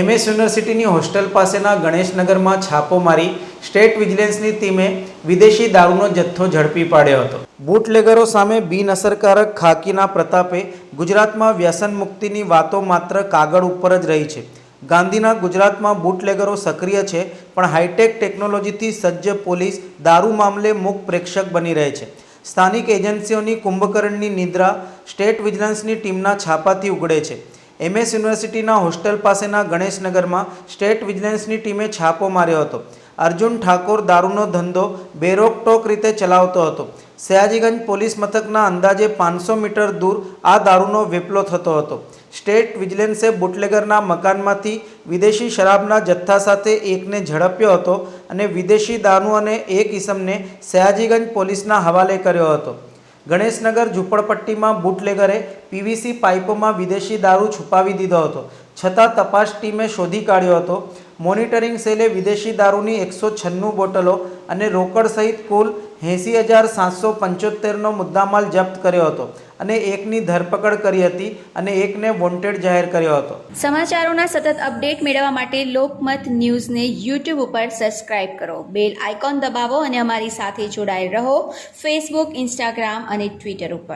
MS યુનિવર્સિટીની hostel પાસેના ગણેશનગરમાં છાપો મારી સ્ટેટ વિજિલન્સની ટીમે વિદેશી દારૂનો જથ્થો ઝડપી પાડ્યો હતો. બુટલેગરો સામે બિનઅસરકારક ખાકીના પ્રતાપે ગુજરાતમાં વ્યસન મુક્તિની વાતો માત્ર કાગળ ઉપર જ રહી છે. ગાંધીના ગુજરાતમાં બુટલેગરો સક્રિય છે, પણ હાઈટેક ટેકનોલોજીથી સજ્જ પોલીસ દારૂ મામલે મૂક પ્રેક્ષક બની રહે છે. સ્થાનિક એજન્સીઓની કુંભકર્ણની નિદ્રા સ્ટેટ વિજિલન્સની ટીમના છાપાથી ઉગડે છે. એમએસ યુનિવર્સિટીના હોસ્ટેલ પાસેના ગણેશનગરમાં સ્ટેટ વિજિલન્સની ટીમે છાપો માર્યો હતો. અર્જુન ઠાકોર દારૂનો ધંધો બેરોકટોક રીતે ચલાવતો હતો. સયાજીગંજ પોલીસ મથકના અંદાજે પાંચસો મીટર દૂર આ દારૂનો વેપલો થતો હતો. સ્ટેટ વિજિલન્સે બુટલેગરના મકાનમાંથી વિદેશી શરાબના જથ્થા સાથે એકને ઝડપ્યો હતો અને વિદેશી દારૂ અને એક ઇસમને સયાજીગંજ પોલીસના હવાલે કર્યો હતો. ગણેશનગર ઝૂંપડપટ્ટીમાં બુટલેગરે પીવીસી પાઇપોમાં વિદેશી દારૂ છુપાવી દીધો હતો. છતાં તપાસ ટીમે શોધી કાઢ્યો હતો. મોનિટરિંગ સેલે વિદેશી દારૂની એકસો છન્નું બોટલો અને રોકડ સહિત કુલ એંસી હજાર સાતસો પંચોતેરનો મુદ્દામાલ જપ્ત કર્યો હતો અને એકની ધરપકડ કરી હતી અને એકને વોન્ટેડ જાહેર કર્યો હતો. સમાચારોના સતત અપડેટ મેળવવા માટે લોકમત ન્યૂઝને યુટ્યુબ ઉપર સબસ્ક્રાઇબ કરો. બેલ આઇકોન દબાવો અને અમારી સાથે જોડાયેલ રહો. ફેસબુક, ઇન્સ્ટાગ્રામ અને ટ્વિટર ઉપર.